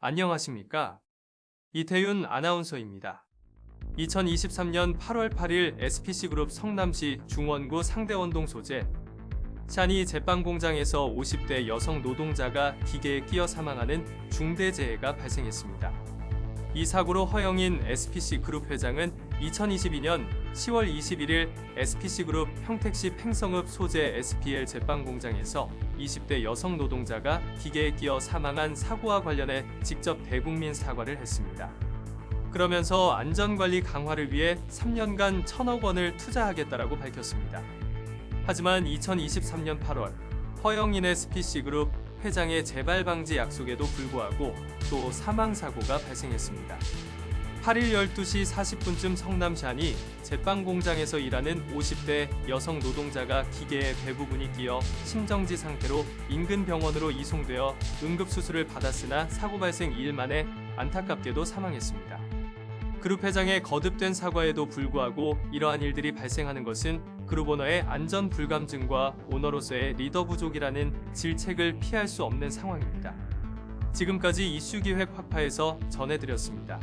안녕하십니까? 이태윤 아나운서입니다. 2023년 8월 8일 SPC그룹 성남시 중원구 상대원동 소재 샤니 제빵 공장에서 50대 여성 노동자가 기계에 끼어 사망하는 중대 재해가 발생했습니다. 이 사고로 허영인 SPC 그룹 회장은 2022년 10월 21일 SPC 그룹 평택시 팽성읍 소재 SPL 제빵 공장에서 20대 여성 노동자가 기계에 끼어 사망한 사고와 관련해 직접 대국민 사과를 했습니다. 그러면서 안전관리 강화를 위해 3년간 천억 원을 투자하겠다라고 밝혔습니다. 하지만 2023년 8월 허영인 SPC 그룹 회장의 재발 방지 약속에도 불구하고 또 사망 사고가 발생했습니다. 8일 12시 40분쯤 성남시안이 제빵 공장에서 일하는 50대 여성 노동자가 기계의 대부분이 끼어 심정지 상태로 인근 병원으로 이송되어 응급 수술을 받았으나 사고 발생 2일 만에 안타깝게도 사망했습니다. 그룹 회장의 거듭된 사과에도 불구하고 이러한 일들이 발생하는 것은 그룹 오너의 안전 불감증과 오너로서의 리더 부족이라는 질책을 피할 수 없는 상황입니다. 지금까지 이슈 기획 확파에서 전해드렸습니다.